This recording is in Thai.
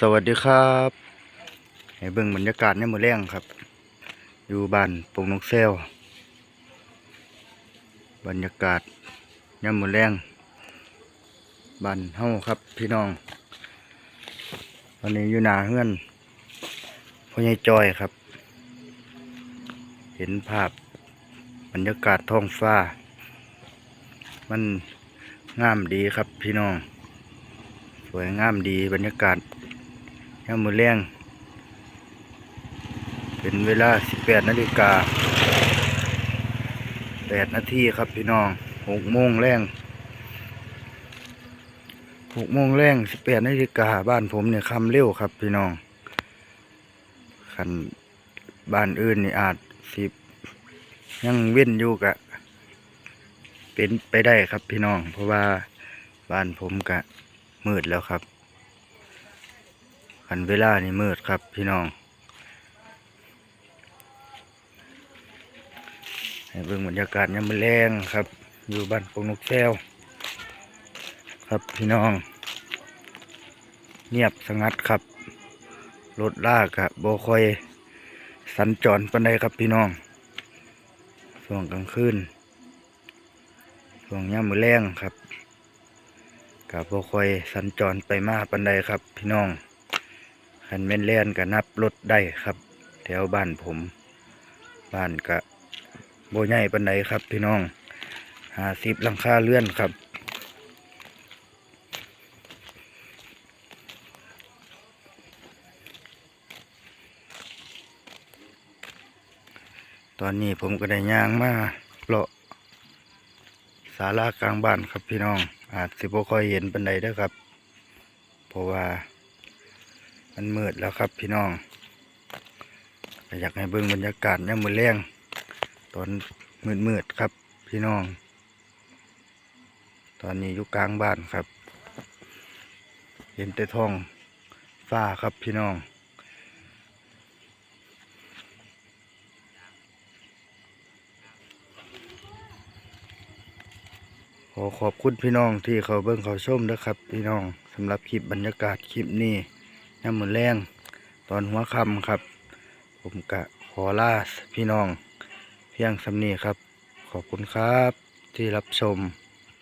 สวัสดีครับให้เบิ่งบรรยากาศในมือแรงครับ อยู่บ้านปงนกแซวบรรยากาศยามมือแรงบ้านเฮาครับพี่น้องวันนี้อยู่หนาเฮือนพ่อใหญ่จอยครับ เห็นภาพบรรยากาศท้องฟ้า มันงามดีครับพี่น้อง สวยงามดีบรรยากาศ ยามมือแรงเป็นเวลา 18นาฬิกา8นาทีครับพี่น้อง6โมงแรง6โมงแรง18นาฬิกาบ้านผมเนี่ยคำเร็วครับพี่น้องคันบ้านอื่นนี่อาจสิยังเว้นอยู่กะเป็นไปได้ครับพี่น้อง เพราะว่าบ้านผมกะมืดแล้วครับ คันเวลานี่มืดครับพี่น้อง ให้เบิ่งบรรยากาศยามมื้อแรงครับ อยู่บ้านปงนกแก้วครับพี่น้อง เงียบสงัดครับ รถลากอะบ่ค่อย สัญจรปานใดครับพี่น้องช่วงกลางคืนช่วงยามมื้อแรงครับกับบ่ค่อยสัญจรไปมาปันใดครับพี่น้อง คันแม่นแล่นก็นับรถได้ครับ แถวบ้านผม บ้านก็บ่ใหญ่ปันใดครับ พี่น้องหาสิบลังคาเลื่อนครับ ตอนนี้ผมก็ได้ย่างมาเลาะศาลากลางบ้านครับพี่น้อง อาจสิบ่ค่อยเห็นปันใดเด้อครับ เพราะว่า มันมืดแล้วครับพี่น้องอยากให้เบิ่งบรรยากาศยามมื้อแรงตอนมืดๆครับ พี่น้อง ตอนนี้อยู่กลางบ้านครับ เห็นแต่ท้องฟ้าครับพี่น้องขอขอบคุณพี่น้องที่เขาเบิ่งเขาชมนะครับ พี่น้องสำหรับคลิปบรรยากาศคลิปนี้ ย่ำมือแรงตอนหัวค่ำครับ ผมกะขอลาพี่น้อง เพียงสำนีครับ ขอบคุณครับที่รับชม